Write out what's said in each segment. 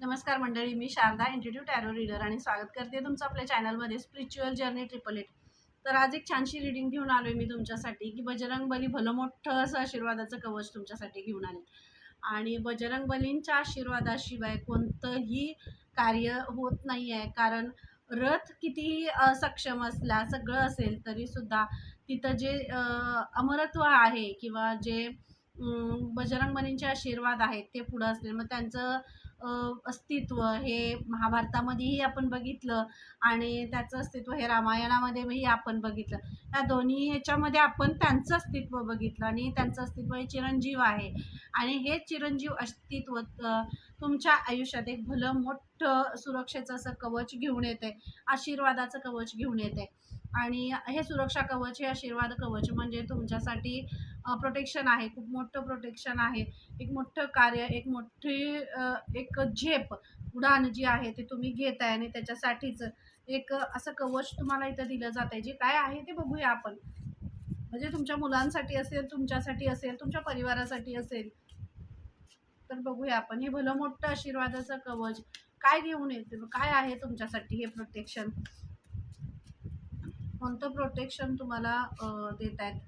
नमस्कार मंडळी मी शारदा इंटिट्यूट टॅरो रीडर आणि स्वागत करते तुमचं आपल्या चॅनलमध्ये स्पिरिच्युअल जर्नी ट्रिपल एट तर आज एक छानशी रिडिंग घेऊन आलो आहे मी तुमच्यासाठी की बजरंग बली भलं मोठं असं आशीर्वादाचं कवच तुमच्यासाठी घेऊन आले आणि बजरंग बलींच्या आशीर्वादाशिवाय कोणतंही कार्य होत नाही आहे कारण रथ कितीही सक्षम असला सगळं असेल तरीसुद्धा तिथं जे अमरत्व आहे किंवा जे बजरंगबलींचे बजरंग आशीर्वाद आहेत ते पुढं असले मग त्यांचं अस्तित्व हे महाभारतामध्येही आपण बघितलं आणि त्याचं अस्तित्व हे रामायणामध्येही आपण बघितलं. या दोन्ही ह्याच्यामध्ये आपण त्यांचं अस्तित्व बघितलं आणि त्यांचं अस्तित्व हे चिरंजीव आहे. आणि हे चिरंजीव अस्तित्व तुमच्या आयुष्यात एक भलं मोठं सुरक्षेचं असं कवच घेऊन येते आशीर्वादाचं कवच घेऊन येते. आणि हे सुरक्षा कवच हे आशीर्वाद कवच म्हणजे तुमच्यासाठी प्रोटेक्शन आहे. खूप मोठं प्रोटेक्शन आहे. एक मोठं कार्य एक मोठी एक झेप उडान जी आहे ते तुम्ही घेत आहे आणि त्याच्यासाठीच एक असं कवच तुम्हाला इथं दिलं जात आहे जे काय आहे ते बघूया आपण. म्हणजे तुमच्या मुलांसाठी असेल तुमच्यासाठी असेल तुमच्या परिवारासाठी असेल तर बघूया आपण. हे भलं मोठं आशीर्वादाचं कवच काय घेऊन येते काय आहे तुमच्यासाठी हे प्रोटेक्शन कोणतं प्रोटेक्शन तुम्हाला देत आहेत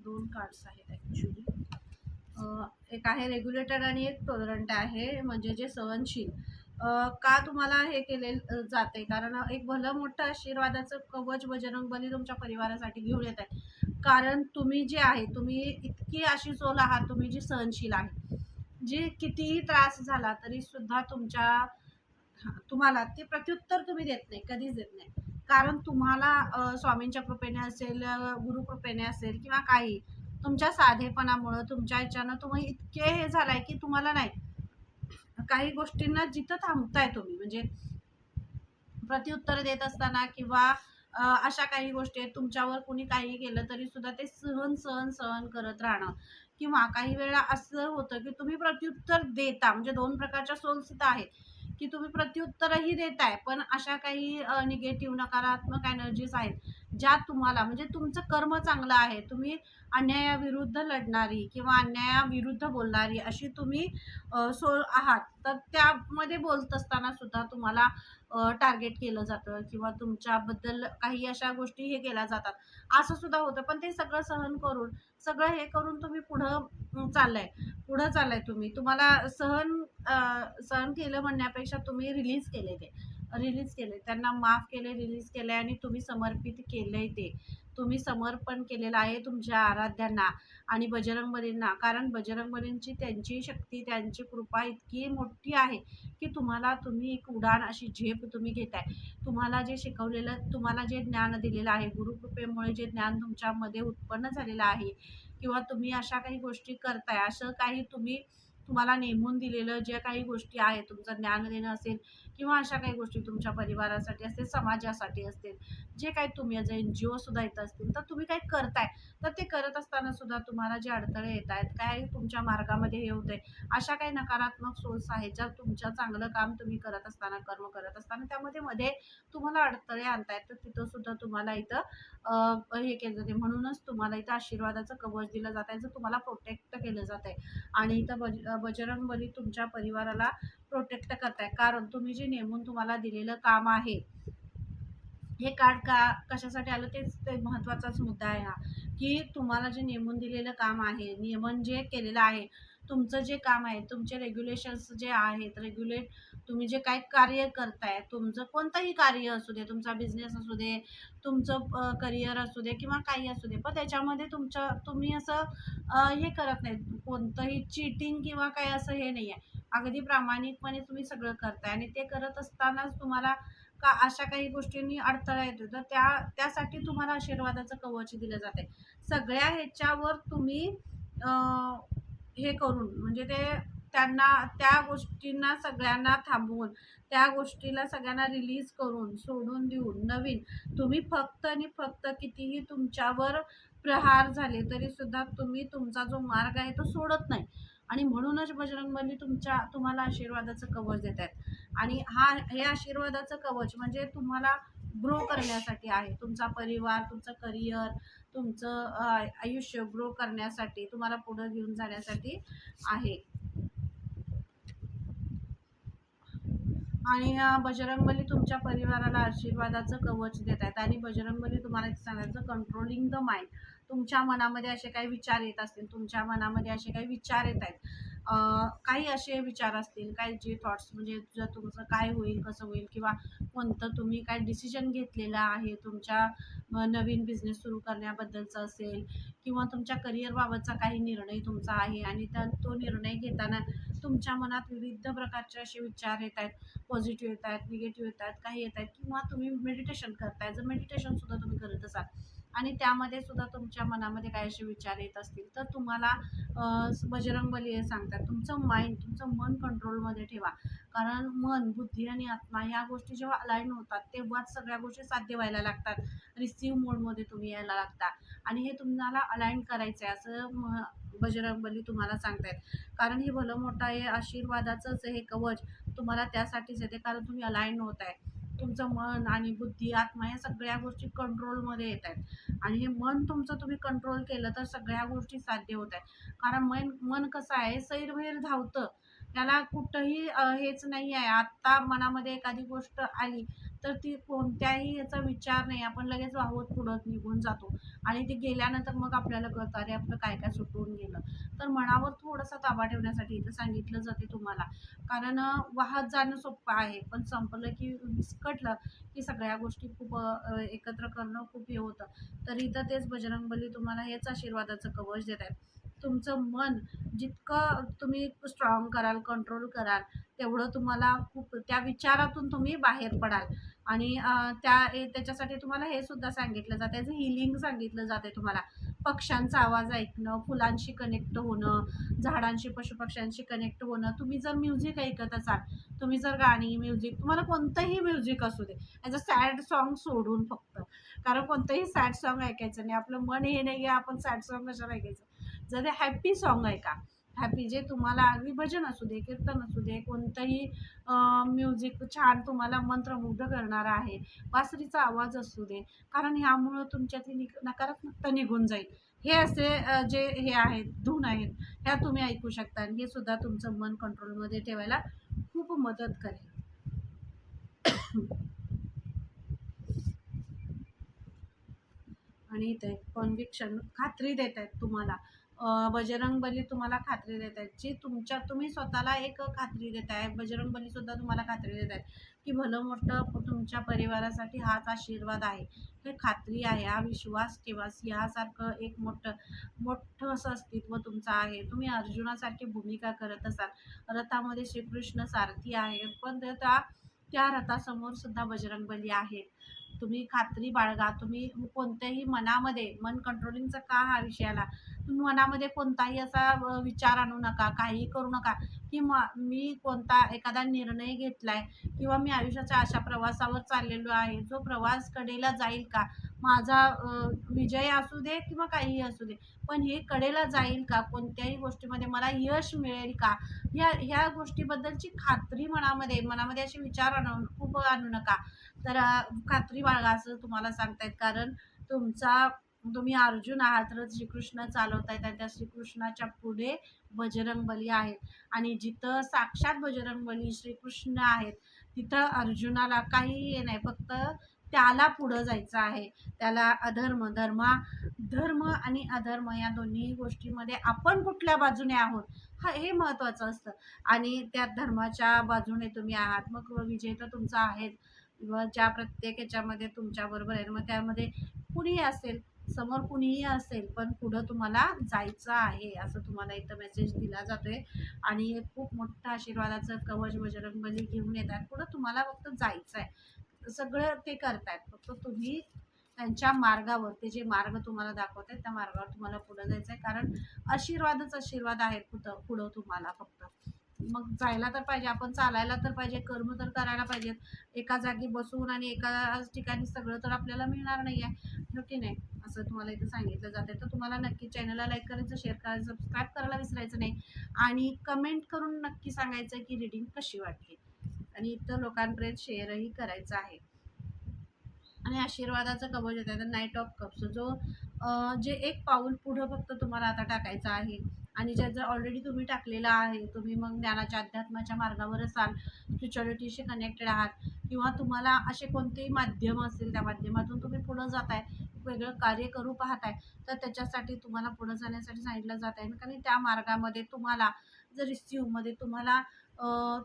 दोन कार्ड्स आहेत ॲक्च्युली एक आहे रेग्युलेटर आणि एक टोलरंट आहे म्हणजे जे सहनशील. का तुम्हाला हे केले जाते? कारण एक भलं मोठं आशीर्वादाचं कवच बजरंगबली तुमच्या परिवारासाठी घेऊन येत आहे कारण तुम्ही जे आहे तुम्ही इतकी अशी चोल आहात तुम्ही जी सहनशील आहे. जी कितीही त्रास झाला तरी सुद्धा तुमच्या तुम्हाला ते प्रत्युत्तर तुम्ही देत नाही कधीच देत नाही. कारण तुम्हाला स्वामींच्या कृपेने असेल गुरुकृपेने असेल किंवा काही तुमच्या साधेपणामुळं तुमच्या ह्याच्यानं तुम्ही इतके हे झालाय की तुम्हाला नाही. काही गोष्टींना जिथं थांबताय तुम्ही म्हणजे प्रत्युत्तर देत असताना किंवा अशा काही गोष्टी आहेत तुमच्यावर कुणी काही केलं तरी सुद्धा ते सहन सहन सहन करत राहणं. किंवा काही वेळा असं होतं की तुम्ही प्रत्युत्तर देता म्हणजे दोन प्रकारच्या सोल्स इथं आहेत. की तुम्ही प्रत्युत्तरही देताय पण अशा काही निगेटिव्ह नकारात्मक एनर्जीज आहेत ज्या तुम्हाला म्हणजे तुमचं कर्म चांगलं आहे तुम्ही अन्यायाविरुद्ध लढणारी किंवा अन्यायाविरुद्ध बोलणारी अशी तुम्ही सो आहात. तर त्यामध्ये बोलत असताना सुद्धा तुम्हाला टार्गेट केलं जातं किंवा तुमच्याबद्दल काही अशा गोष्टी हे केल्या जातात. असं सुद्धा होतं. पण ते सगळं सहन करून सगळं हे करून तुम्ही पुढं चाललाय. पुढं चाललाय तुम्ही. तुम्हाला सहन सहन केलं म्हणण्यापेक्षा तुम्ही रिलीज केले ते. रिलीज केले त्यांना माफ केले रिलीज केले आणि तुम्ही समर्पित केलंय ते. तुम्ही समर्पण केलेलं आहे तुमच्या आराध्यांना आणि बजरंगबलींना. कारण बजरंगबलींची त्यांची शक्ती त्यांची कृपा इतकी मोठी आहे की तुम्हाला तुम्ही एक उडाण अशी झेप तुम्ही घेताय. तुम्हाला जे शिकवलेलं तुम्हाला जे ज्ञान दिलेलं आहे गुरुकृपेमुळे जे ज्ञान तुमच्यामध्ये उत्पन्न झालेलं आहे किंवा तुम्ही अशा काही गोष्टी करताय असं काही तुम्ही तुम्हाला नेमून दिलेलं ज्या काही गोष्टी आहेत तुमचं ज्ञान देणं असेल किंवा अशा काही गोष्टी तुमच्या परिवारासाठी असतील समाजासाठी असतील जे काही तुम्ही ॲज एन जी ओसुद्धा येत असतील तर तुम्ही काही करताय तर ते करत असताना सुद्धा तुम्हाला जे अडथळे येत आहेत काय तुमच्या मार्गामध्ये हे होतंय अशा काही नकारात्मक सोर्स आहेत ज्या तुमच्या चांगलं काम तुम्ही करत असताना कर्म करत असताना त्यामध्ये मध्ये तुम्हाला अडथळे आणतायत तर तिथं सुद्धा तुम्हाला इथं हे केलं जाते म्हणूनच तुम्हाला इथं आशीर्वादाचं कवच दिलं जात आहे जर तुम्हाला प्रोटेक्ट केलं जात आहे आणि इथं बज बजरंग बली तुमच्या परिवाराला प्रोटेक्ट करताय. कारण तुम्ही जे नेमून तुम्हाला दिलेलं काम आहे हे कार्ड का कशासाठी आलं तेच ते महत्त्वाचाच मुद्दा आहे हा. की तुम्हाला जे नेमून दिलेलं काम आहे नियमन जे केलेलं आहे तुमचं जे काम आहे तुमचे रेग्युलेशन्स जे आहेत रेग्युलेट तुम्ही जे काय कार्य करताय तुमचं कोणतंही कार्य असू दे तुमचा बिझनेस असू दे तुमचं करिअर असू दे किंवा काही असू दे पण त्याच्यामध्ये तुमचं तुम्ही असं हे करत नाही कोणतंही चिटिंग किंवा काही असं हे नाही आहे अगदी प्रामाणिकपणे तुम्ही सगळं करताय आणि ते करत असतानाच तुम्हाला का अशा काही गोष्टींनी अडथळा येतो तर त्या त्यासाठी तुम्हाला आशीर्वादाचं कवच दिलं जाते सगळ्या ह्याच्यावर तुम्ही हे करून म्हणजे ते त्यांना त्या गोष्टींना सगळ्यांना थांबवून त्या गोष्टीला सगळ्यांना रिलीज करून सोडून देऊन नवीन तुम्ही फक्त आणि फक्त कितीही तुमच्यावर प्रहार झाले तरी सुद्धा तुम्ही तुमचा जो मार्ग आहे तो सोडत नाही. आणि म्हणूनच बजरंगबली तुमच्या तुम्हाला आशीर्वादाचं कवच देत आहेत आणि हा हे आशीर्वादाचं कवच म्हणजे तुम्हाला ग्रो करण्यासाठी आहे. तुमचा परिवार तुमचं करिअर तुमचं आयुष्य ग्रो करण्यासाठी तुम्हाला पुढं घेऊन जाण्यासाठी आहे. आणि बजरंगबली तुमच्या परिवाराला आशीर्वादाचं कवच देत आहेत आणि बजरंगबली तुम्हाला सांगायचं कंट्रोलिंग द माइंड तुमच्या मनामध्ये असे काही विचार येत असतील तुमच्या मनामध्ये असे काही विचार येत आहेत काही असे विचार असतील काही जे थॉट्स म्हणजे जर तुमचं काय होईल कसं होईल किंवा कोणतं तुम्ही काय डिसिजन घेतलेलं आहे तुमच्या नवीन बिझनेस सुरू करण्याबद्दलचं असेल किंवा तुमच्या करिअरबाबतचा काही निर्णय तुमचा आहे आणि त्या तो निर्णय घेताना तुमच्या मनात विविध प्रकारचे असे विचार येत आहेत पॉझिटिव्ह येत आहेत निगेटिव्ह येत आहेत काही येत आहेत किंवा तुम्ही मेडिटेशन करताय जर मेडिटेशनसुद्धा तुम्ही करत असाल आणि त्यामध्ये सुद्धा तुमच्या मनामध्ये काही असे विचार येत असतील तर तुम्हाला बजरंगबली हे सांगतात तुमचं माइंड तुमचं मन कंट्रोलमध्ये ठेवा. कारण मन बुद्धी आणि आत्मा ह्या गोष्टी जेव्हा अलाईन होतात तेव्हाच सगळ्या गोष्टी साध्य व्हायला लागतात. रिसिव्ह मोडमध्ये तुम्ही यायला लागता. आणि हे तुम्हाला अलाईन करायचं आहे असं म बजरंगबली तुम्हाला सांगतायत. कारण हे भलं मोठं आहे आशीर्वादाचंच हे कवच. तुम्हाला त्यासाठीच येते कारण तुम्ही अलाईन होत आहे तुमचं मन आणि बुद्धी आत्मा या सगळ्या गोष्टी कंट्रोलमध्ये येत आहेत. आणि हे मन तुमचं तुम्ही कंट्रोल केलं तर सगळ्या गोष्टी साध्य होत आहेत. कारण मन मन कसं आहे? सैरभैर धावतं. त्याला कुठंही हेच नाही आहे आत्ता मनामध्ये एखादी गोष्ट आली तर ती कोणत्याही याचा विचार नाही. आपण लगेच वाहवत पुढं निघून जातो. आणि ते गेल्यानंतर मग आपल्याला कळतं अरे आपलं काय काय सुटून गेलं. तर मनावर थोडासा ताबा ठेवण्यासाठी इथं सांगितलं जाते तुम्हाला. कारण वाहत जाणं सोपं आहे. पण संपलं की विस्कटलं की सगळ्या गोष्टी खूप एकत्र करणं खूप हे होतं. तर इथं तेच बजरंगबली तुम्हाला हेच आशीर्वादाचं कवच देत आहेत. तुमचं मन जितकं तुम्ही स्ट्रॉंग कराल कंट्रोल कराल तेवढं तुम्हाला खूप त्या विचारातून तुम्ही बाहेर पडाल. आणि त्या ए- त्याच्यासाठी तुम्हाला हे सुद्धा सांगितलं जातं त्याचं हिलिंग सांगितलं जाते तुम्हाला. पक्ष्यांचा आवाज ऐकणं फुलांशी कनेक्ट होणं झाडांशी पशुपक्ष्यांशी कनेक्ट होणं. तुम्ही जर म्युझिक ऐकत असाल तुम्ही जर गाणी म्युझिक तुम्हाला कोणतंही म्युझिक असू दे ॲज अ सॅड सॉन्ग सोडून फक्त. कारण कोणतंही सॅड सॉन्ग ऐकायचं नाही आपलं मन हे नाही आहे आपण सॅड सॉन्ग कशाला ऐकायचं. जर ते हॅपी सॉन्ग ऐका हॅपी जे तुम्हाला अगदी भजन असू दे कीर्तन असू दे कोणतंही म्युझिक छान तुम्हाला मंत्रमुग्ध करणारा आहे बासरीचा आवाज असू दे कारण ह्यामुळं तुमच्यातली निक नकारात्मकता निघून जाईल. हे असे जे हे आहेत धून आहेत ह्या तुम्ही ऐकू शकता आणि हे सुद्धा तुमचं मन कंट्रोलमध्ये ठेवायला खूप मदत करेल. आणि ते कॉन्विक्शन खात्री देत आहेत तुम्हाला. बजरंग बजरंगबली तुम्हाला खात्री देत आहेत जी तुमच्या तुम्ही स्वतःला एक खात्री देत आहे बजरंग बलीसुद्धा तुम्हाला खात्री देत आहेत की भलं मोठं तुमच्या परिवारासाठी हाच आशीर्वाद आहे. हे खात्री आहे. हा विश्वास ठेवास यासारखं एक मोठं मोठं असं अस्तित्व तुमचं आहे. तुम्ही अर्जुनासारखी भूमिका करत असाल. रथामध्ये श्रीकृष्ण सारथी आहे. पण त्या त्या रथासमोर सुद्धा बजरंगबली आहेत. तुम्ही खात्री बाळगा तुम्ही कोणत्याही मनामध्ये मन कंट्रोलिंगचा का हा विषय आला? तुम्ही मनामध्ये कोणताही असा विचार आणू नका काही करू नका. की म मी कोणता एखादा निर्णय घेतलाय किंवा मी आयुष्याच्या अशा प्रवासावर चाललेलो आहे जो प्रवास कडेला जाईल का? माझा विजय असू दे किंवा काहीही असू दे पण हे कडेला जाईल का? कोणत्याही गोष्टीमध्ये मला यश मिळेल का? ह्या ह्या गोष्टीबद्दलची खात्री मनामध्ये मनामध्ये असे विचार आणू खूप आणू नका. तर खात्री बाळगा असं तुम्हाला सांगतायत कारण तुमचा तुम्ही अर्जुन आहात. तर श्रीकृष्ण चालवतायत आणि त्या श्रीकृष्णाच्या पुढे बजरंगबली आहेत. आणि जिथं साक्षात बजरंगबली श्रीकृष्ण आहेत तिथं अर्जुनाला काही हे नाही फक्त त्याला पुढं जायचं आहे. त्याला अधर्म धर्मा धर्म आणि अधर्म या दोन्ही गोष्टीमध्ये आपण कुठल्या बाजूने आहोत? हा हे महत्त्वाचं असतं. आणि त्या धर्माच्या बाजूने तुम्ही आहात. मग विजय तर तुमचा आहेच. व ज्या प्रत्येक याच्यामध्ये तुमच्याबरोबर आहे. मग त्यामध्ये कुणी असेल? समोर कुणीही असेल पण पुढं तुम्हाला जायचं आहे असं तुम्हाला इथं मेसेज दिला जातोय. आणि हे खूप मोठं आशीर्वादाचं कवच बजरंगबली घेऊन येतात. पुढं तुम्हाला फक्त जायचं आहे सगळं ते करतायत. फक्त तुम्ही त्यांच्या मार्गावर ते जे मार्ग तुम्हाला दाखवत आहेत त्या मार्गावर तुम्हाला पुढं जायचं आहे कारण आशीर्वादच आशीर्वाद आहेत पुढं पुढं तुम्हाला फक्त. मग जायला तर पाहिजे आपण चालायला तर पाहिजे कर्म तर करायला पाहिजेत. एका जागी बसून आणि एका ठिकाणी सगळं तर आपल्याला मिळणार नाही आहे हो की नाही? असं तुम्हाला इथं सांगितलं जातं तर तुम्हाला नक्की चॅनलला लाईक करायचं शेअर करायचं सबस्क्राईब करायला विसरायचं नाही. आणि कमेंट करून नक्की सांगायचं की रिडिंग कशी वाटली. आणि इतर लोकांपर्यंत शेअरही करायचं आहे. आणि आशीर्वादाचं कवच येतं तर नाईट ऑफ कप्स जो जे एक पाऊल पुढं फक्त तुम्हाला आता टाकायचं आहे. आणि ज्या जर ऑलरेडी तुम्ही टाकलेला आहे तुम्ही मग ज्ञानाच्या अध्यात्माच्या मार्गावर असाल स्पिरिच्युअलिटीशी कनेक्टेड आहात किंवा तुम्हाला असे कोणतेही माध्यम असेल त्या माध्यमातून तुम्ही पुढं जात आहे वेगळं कार्य करू पाहताय तर त्याच्यासाठी तुम्हाला पुढं जाण्यासाठी सांगितलं जात आहे कारण त्या मार्गामध्ये तुम्हाला जर रिसिव्हमध्ये तुम्हाला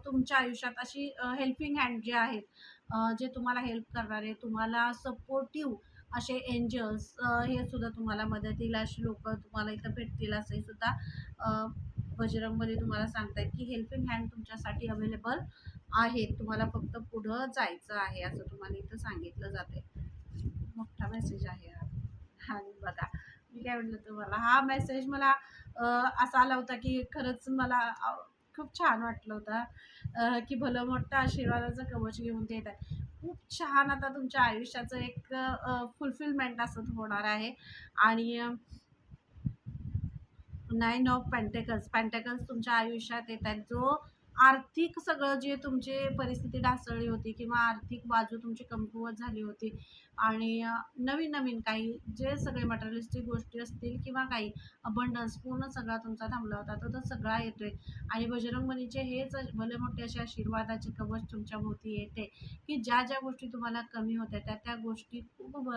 तुमच्या आयुष्यात अशी हेल्पिंग हँड जे आहेत जे तुम्हाला हेल्प करणारे तुम्हाला सपोर्टिव्ह असे एंजल्स हे सुद्धा तुम्हाला मदतीला अशी लोक तुम्हाला इथं भेटतील असंही सुद्धा बजरंगमध्ये बजरंगबली तुम्हाला सांगतात की हेल्पिंग हँड तुमच्यासाठी अवेलेबल आहे तुम्हाला फक्त पुढं जायचं आहे असं तुम्हाला इथं सांगितलं जाते मोठा मेसेज आहे हा. आणि बघा मी काय म्हटलं तुम्हाला हा मेसेज मला असा आला होता की खरंच मला खूप छान वाटलं होतं की भलं मोठं आशीर्वादाचं कवच घेऊन ते येत आहे. खूप छान आता तुमच्या आयुष्याचं एक फुलफिलमेंट असं होणार आहे. आणि नाईन ऑफ पेंटेकल्स पेंटेकल्स तुमच्या आयुष्यात येत आहेत. जो आर्थिक सगळं जे तुमची परिस्थिती ढासळली होती किंवा आर्थिक बाजू तुमची कमकुवत झाली होती आणि नवीन नवीन काही जे सगळे मटेरियलिस्टिक गोष्टी असतील किंवा काही अबंडन्स पूर्ण सगळा तुमचा थांबला होता तर तो सगळा येतोय. आणि बजरंगबलीचे हेच भले मोठे असे आशीर्वादाचे कवच तुमच्या भोवती येते की ज्या ज्या गोष्टी तुम्हाला कमी होत्या त्या त्या गोष्टी खूप भ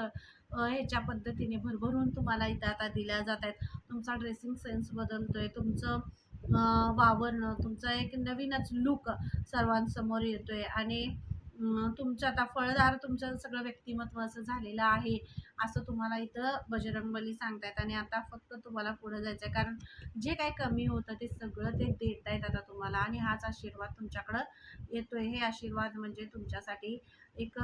ह्याच्या पद्धतीने भरभरून तुम्हाला इथं आता दिल्या जात आहेत. तुमचा ड्रेसिंग सेन्स बदलतोय तुमचं वावरणं तुमचा एक नवीनच लुक सर्वांसमोर येतो आहे आणि तुमच्या तुमचं आता फळदार तुमचं सगळं व्यक्तिमत्व असं झालेलं आहे असं तुम्हाला इथं बजरंगबली सांगतायत. आणि आता फक्त तुम्हाला पुढं जायचं आहे कारण जे काही कमी होतं ते सगळं ते देत आहेत आता तुम्हाला. आणि हाच आशीर्वाद तुमच्याकडं येतोय. हे आशीर्वाद म्हणजे तुमच्यासाठी एक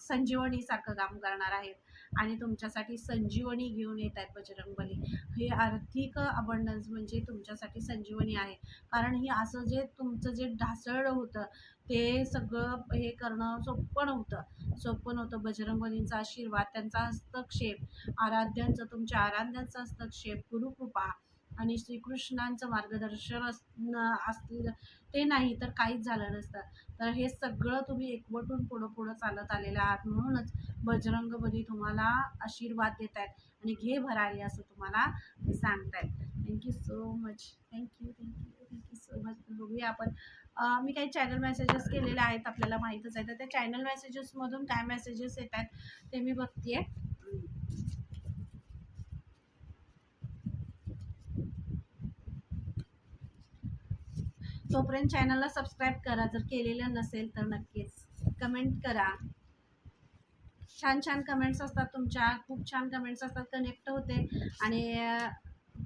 संजीवनीसारखं काम करणार आहेत. आणि तुमच्यासाठी संजीवनी घेऊन येत आहेत बजरंगबली. हे आर्थिक अबंडन्स म्हणजे तुमच्यासाठी संजीवनी आहे. कारण हे असं जे तुमचं जे ढासळलं होतं ते सगळं हे करणं सोपं नव्हतं. सोपं नव्हतं. बजरंगबलींचा आशीर्वाद त्यांचा हस्तक्षेप आराध्यांचं तुमच्या आराध्यांचा हस्तक्षेप गुरुकृपा आणि श्रीकृष्णांचं मार्गदर्शन अस असलं असतील ते नाही तर काहीच झालं नसतं. तर हे सगळं तुम्ही एकवटून पुढं पुढं चालत आलेलं आहात म्हणूनच बजरंगबली तुम्हाला आशीर्वाद देत आहेत आणि घे भरारी असं तुम्हाला ते सांगतायत thank you so much thank you thank you thank you so much बघूया आपण. मी काही चॅनल मेसेजेस केलेले आहेत आपल्याला माहीतच आहे. तर त्या चॅनल मेसेजेसमधून काय मेसेजेस येत आहेत ते मी बघते तोपर्यंत चॅनलला सबस्क्राईब करा जर केलेलं नसेल तर नक्कीच कमेंट करा. छान छान कमेंट्स असतात तुमच्या. खूप छान कमेंट्स असतात कनेक्ट होते. आणि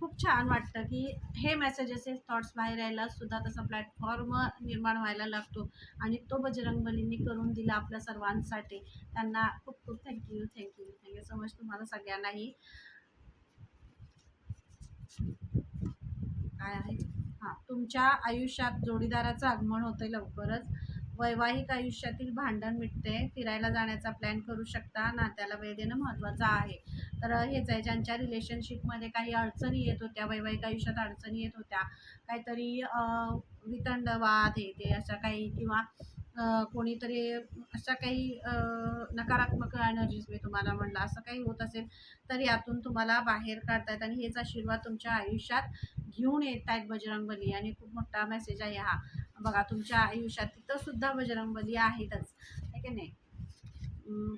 खूप छान वाटतं की हे मेसेजेस थॉट्स बाहेर यायला सुद्धा तसा प्लॅटफॉर्म निर्माण व्हायला लागतो. आणि तो बजरंगबलींनी करून दिला आपल्या सर्वांसाठी. त्यांना खूप खूप thank you thank you thank you so much तुम्हाला सगळ्यांनाही. काय आहे? हां तुमच्या आयुष्यात जोडीदाराचं आगमन होतं लवकरच. वैवाहिक आयुष्यातील भांडण मिटते. फिरायला जाण्याचा प्लॅन करू शकता. नात्याला वेळ देणं महत्त्वाचं आहे. तर हेच आहे ज्यांच्या रिलेशनशिपमध्ये काही अडचणी येत होत्या वैवाहिक आयुष्यात अडचणी येत होत्या काहीतरी वितंडवाद हे ते अशा काही किंवा कोणीतरी अशा काही नकारात्मक एनर्जीज मी तुम्हाला म्हणलं असं काही होत असेल तर यातून तुम्हाला बाहेर काढतायत. आणि हेच आशीर्वाद तुमच्या आयुष्यात घेऊन येत आहेत बजरंगबली आणि खूप मोठा मेसेज आहे हा. बघा तुमच्या आयुष्यात तिथं सुद्धा बजरंगबली आहेतच. आहे की नाही?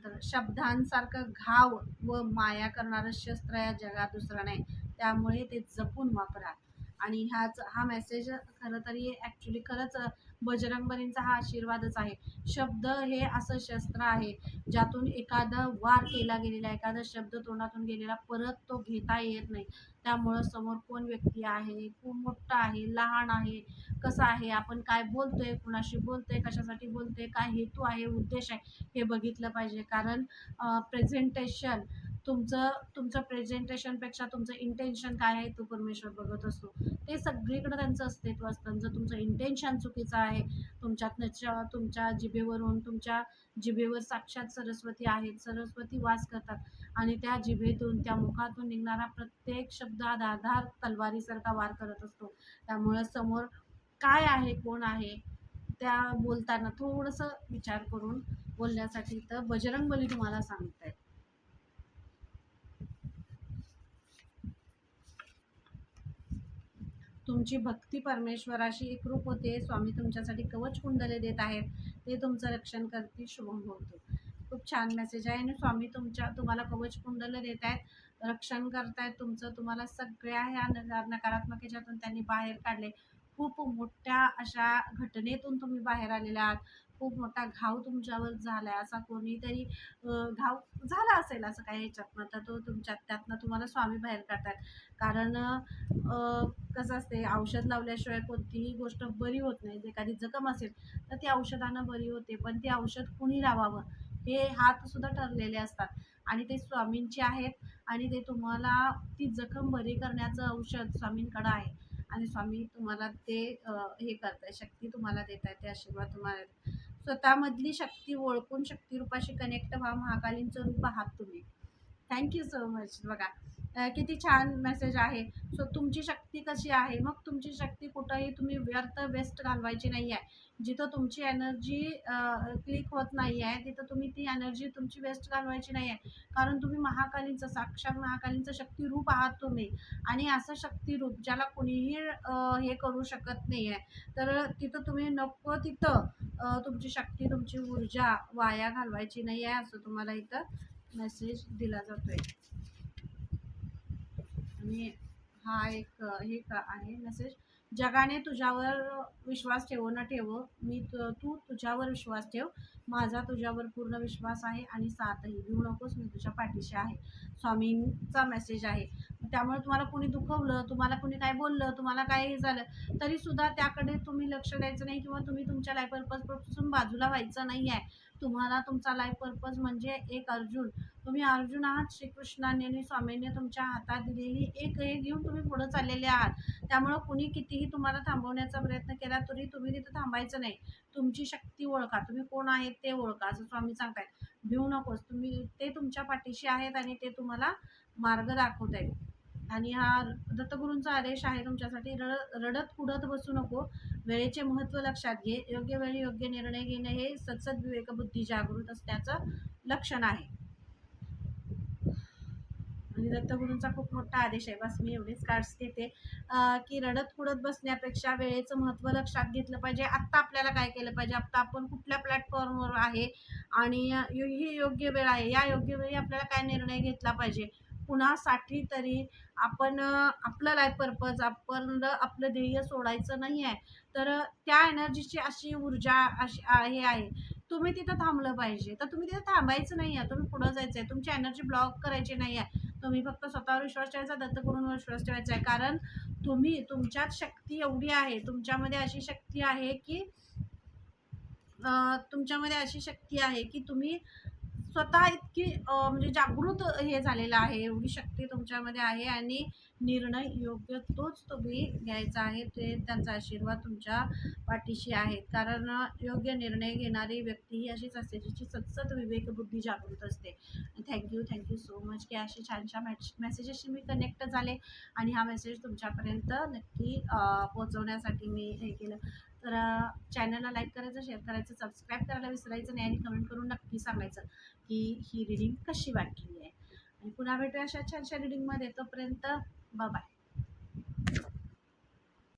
तर शब्दांसारखं घाव व माया करणारं शस्त्र या जगात दुसरं नाही. त्यामुळे ते जपून वापरा. आणि ह्याच हा मेसेज खरं तरी ॲक्च्युली खरंच बजरंगबलींचा हा आशीर्वादच आहे. शब्द हे असं शस्त्र आहे ज्यातून एखादा वार केला गेलेला एखादा शब्द तोंडातून गेलेला परत तो घेता येत नाही. त्यामुळं समोर कोण व्यक्ती आहे कोण मोठा आहे लहान आहे कसं आहे आपण काय बोलतोय कुणाशी बोलतोय कशासाठी बोलतोय काय हेतू आहे उद्देश आहे हे बघितलं पाहिजे. कारण प्रेझेंटेशन तुमचं तुमचं प्रेझेंटेशनपेक्षा तुमचं इंटेन्शन काय आहे तो परमेश्वर बघत असतो. ते सगळीकडे त्यांचं अस्तित्व असतं. जर तुमचं इंटेन्शन चुकीचं आहे तुमच्यात नच्या तुमच्या जिभेवरून तुमच्या जिभेवर साक्षात सरस्वती आहेत. सरस्वती वास करतात. आणि त्या जिभेतून त्या मुखातून निघणारा प्रत्येक शब्द हा धारधार तलवारीसारखा वार करत असतो. त्यामुळं समोर काय आहे कोण आहे त्या बोलताना थोडंसं विचार करून बोलण्यासाठी तर बजरंगबली तुम्हाला सांगतायत. तुमची भक्ती परमेश्वराशी एकरूप होते. स्वामी तुमच्यासाठी कवच कुंडले देत आहेत. ते तुमचं रक्षण करतील. शुभम होतो खूप छान मेसेज आहे. आणि स्वामी तुमच्या तुम्हाला कवच कुंडलं देत आहेत. रक्षण करतायत तुमचं. तुम्हाला सगळ्या ह्या नकारात्मक ह्याच्यातून त्यांनी बाहेर काढले. खूप मोठ्या अशा घटनेतून तुम्ही बाहेर आलेला आहात. खूप मोठा घाव तुमच्यावर झाला आहे असा कोणीतरी घाव झाला असेल असं काही ह्याच्यातनं तर तो तुमच्या त्यातनं तुम्हाला स्वामी बाहेर काढतात. कारण कसं असते औषध लावल्याशिवाय कोणतीही गोष्ट बरी होत नाही. एखादी जखम असेल तर ती औषधानं बरी होते. पण ते औषध कुणी लावावं? हे हातसुद्धा ठरलेले असतात. आणि ते स्वामींचे आहेत आणि ते तुम्हाला ती जखम बरी करण्याचं औषध स्वामींकडं आहे. आणि स्वामी तुम्हाला ते हे करताय शक्ती तुम्हाला देत आहे ते आशीर्वाद तुम्हाला स्वतःमधली शक्ती ओळखून शक्तिरूपाशी कनेक्ट व्हा महाकालींचं रूप आहात तुम्ही. थँक्यू सो मच बघा किती छान मेसेज आहे. सो तुमची शक्ती कशी आहे? मग तुमची शक्ती कुठंही तुम्ही व्यर्थ वेस्ट घालवायची नाही आहे जिथं तुमची एनर्जी क्लिक होत नाही आहे तिथं तुम्ही ती एनर्जी तुमची वेस्ट घालवायची नाही आहे कारण तुम्ही महाकालींचं साक्षात महाकालींचं शक्तिरूप आहात तुम्ही. आणि असं शक्तिरूप ज्याला कुणीही हे करू शकत नाही आहे तर तिथं तुम्ही नको तिथं तुमची शक्ती तुमची ऊर्जा वाया घालवायची नाही आहे असं तुम्हाला इथं मेसेज दिला जातो आहे आणि हा एक हे का आहे मेसेज जगाने तुझ्यावर विश्वास ठेवो न ठेवो मी तु- तू तुझ्यावर विश्वास ठेव. माझा तुझ्यावर पूर्ण विश्वास आहे आणि साथही. घेऊ नकोस मी तुझ्या पाठीशी आहे. स्वामींचा मेसेज आहे. त्यामुळे तुम्हाला कोणी दुखवलं तुम्हाला कोणी काय बोललं तुम्हाला काय हे झालं तरी सुद्धा त्याकडे तुम्ही लक्ष द्यायचं नाही किंवा तुम्ही तुमच्या लाईफ पर्पजपासून बाजूला व्हायचं नाही आहे तुम्हाला तुमचा लाईफ पर्पज म्हणजे एक अर्जुन. तुम्ही अर्जुन आहात श्रीकृष्णाने आणि स्वामींनी तुमच्या हातात दिलेली एक हे घेऊन तुम्ही पुढे चाललेले आहात. त्यामुळं कुणी कितीही तुम्हाला थांबवण्याचा प्रयत्न केला तरी तुम्ही तिथं थांबायचं नाही. तुमची शक्ती ओळखा. तुम्ही कोण आहेत ते ओळखा असं स्वामी सांगतायत. भिऊ नकोस. तुम्ही ते तुमच्या पाठीशी आहेत आणि ते तुम्हाला मार्ग दाखवत आहेत. आणि हा दत्तगुरूंचा आदेश आहे तुमच्यासाठी रड रडत कुडत बसू नको. वेळेचे महत्त्व लक्षात घे. योग्य वेळी योग्य निर्णय घेणे हे सतसद विवेकबुद्धी जागृत असण्याचं लक्षण आहे. आणि दत्तगुरूंचा खूप मोठा आदेश आहे. बस मी एवढेच कार्ड्स घेते. की रडत कुडत बसण्यापेक्षा वेळेचं महत्त्व लक्षात घेतलं पाहिजे. आत्ता आपल्याला काय केलं पाहिजे? आत्ता आपण कुठल्या प्लॅटफॉर्मवर आहे? आणि ही योग्य वेळ आहे. या योग्य वेळी आपल्याला काय निर्णय घेतला पाहिजे? कुणासाठी तरी आपण आपलं लाईफ पर्पज आपण आपलं ध्येय सोडायचं नाही आहे. तर त्या एनर्जीची अशी ऊर्जा अशी हे आहे. तुम्ही तिथं थांबलं पाहिजे. तर तुम्ही तिथं थांबायचं नाही आहे. तुम्ही पुढं जायचं आहे तुमची एनर्जी ब्लॉक करायची नाही आहे. तुम्ही फक्त स्वतःवर विश्वास ठेवायचा दत्तगुरूंवर विश्वास ठेवायचा आहे कारण तुम्ही तुमच्यात शक्ती एवढी आहे तुमच्यामध्ये अशी शक्ती आहे की अं, तुमच्यामध्ये अशी शक्ती आहे की तुम्ही स्वतः इतकी म्हणजे जागृत हे झालेलं आहे एवढी शक्ती तुमच्यामध्ये आहे आणि निर्णय योग्य तोच तुम्ही घ्यायचा आहे ते त्यांचा आशीर्वाद तुमच्या पाठीशी आहे. कारण योग्य निर्णय घेणारी व्यक्ती ही अशीच असते जिची सतसत विवेकबुद्धी जागृत असते. थँक्यू थँक्यू सो मच की अशी छानशा छान मॅच मेसेजेसशी मी कनेक्ट झाले आणि हा मेसेज तुमच्यापर्यंत नक्की पोचवण्यासाठी पोहोचवण्यासाठी मी हे केलं. तर चॅनलला लाईक करायचं शेअर करायचं सबस्क्राईब करायला विसरायचं नाही आणि कमेंट करून नक्की सांगायचं की ही रिडिंग कशी वाटली आहे. आणि पुन्हा भेटूया अशा छानशा रिडिंगमध्ये तोपर्यंत बाय